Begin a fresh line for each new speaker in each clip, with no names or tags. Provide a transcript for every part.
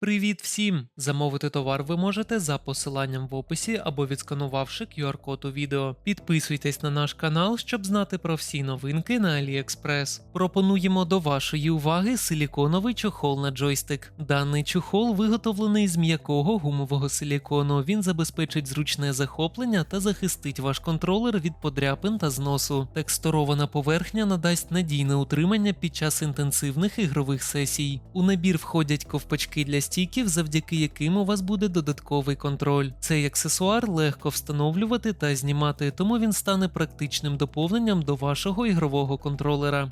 Привіт всім! Замовити товар ви можете за посиланням в описі або відсканувавши QR-код у відео. Підписуйтесь на наш канал, щоб знати про всі новинки на AliExpress. Пропонуємо до вашої уваги силіконовий чохол на джойстик. Даний чохол виготовлений з м'якого гумового силікону. Він забезпечить зручне захоплення та захистить ваш контролер від подряпин та зносу. Текстурована поверхня надасть надійне утримання під час інтенсивних ігрових сесій. У набір входять ковпачки для стіків, завдяки яким у вас буде додатковий контроль. Цей аксесуар легко встановлювати та знімати, тому він стане практичним доповненням до вашого ігрового контролера.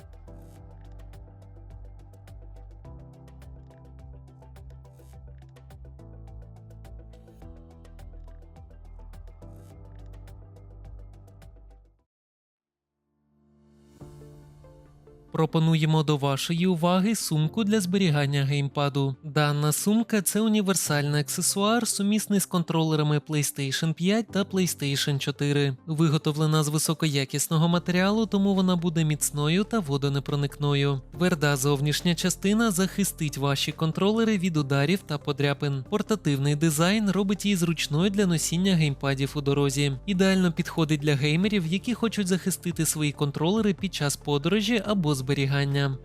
Пропонуємо до вашої уваги сумку для зберігання геймпаду. Дана сумка це універсальний аксесуар, сумісний з контролерами PlayStation 5 та PlayStation 4. Виготовлена з високоякісного матеріалу, тому вона буде міцною та водонепроникною. Тверда зовнішня частина захистить ваші контролери від ударів та подряпин. Портативний дизайн робить її зручною для носіння геймпадів у дорозі. Ідеально підходить для геймерів, які хочуть захистити свої контролери під час подорожі або зберігання. Зберіганням.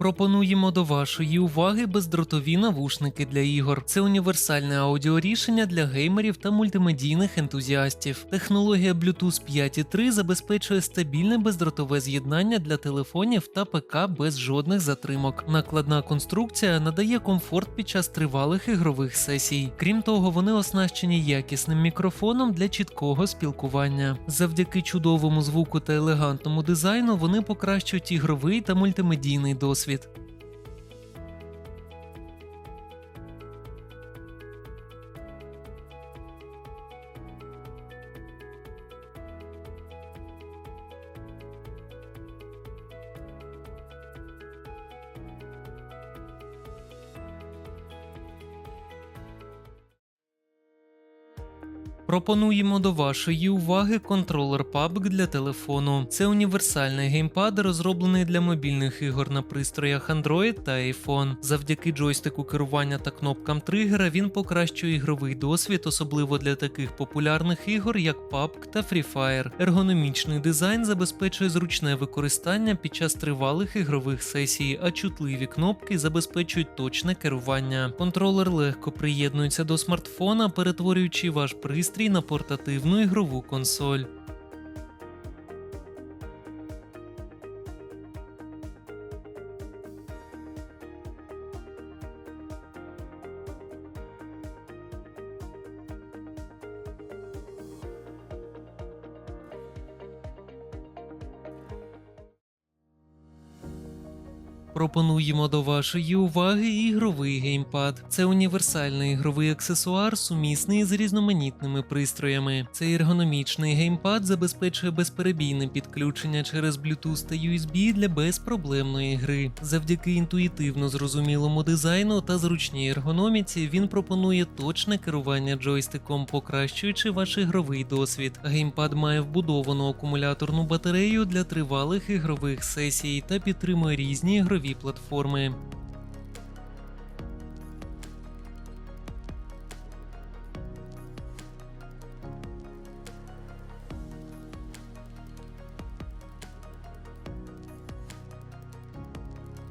Пропонуємо до вашої уваги бездротові навушники для ігор. Це універсальне аудіорішення для геймерів та мультимедійних ентузіастів. Технологія Bluetooth 5.3 забезпечує стабільне бездротове з'єднання для телефонів та ПК без жодних затримок. Накладна конструкція надає комфорт під час тривалих ігрових сесій. Крім того, вони оснащені якісним мікрофоном для чіткого спілкування. Завдяки чудовому звуку та елегантному дизайну вони покращують ігровий та мультимедійний досвід досвід. Пропонуємо до вашої уваги контролер PUBG для телефону. Це універсальний геймпад, розроблений для мобільних ігор на пристроях Android та iPhone. Завдяки джойстику керування та кнопкам тригера він покращує ігровий досвід, особливо для таких популярних ігор, як PUBG та Free Fire. Ергономічний дизайн забезпечує зручне використання під час тривалих ігрових сесій, а чутливі кнопки забезпечують точне керування. Контролер легко приєднується до смартфона, перетворюючи ваш пристрій на портативну ігрову консоль. Пропонуємо до вашої уваги ігровий геймпад. Це універсальний ігровий аксесуар, сумісний з різноманітними пристроями. Цей ергономічний геймпад забезпечує безперебійне підключення через Bluetooth та USB для безпроблемної гри. Завдяки інтуїтивно зрозумілому дизайну та зручній ергономіці він пропонує точне керування джойстиком, покращуючи ваш ігровий досвід. Геймпад має вбудовану акумуляторну батарею для тривалих ігрових сесій та підтримує різні ігрові платформи.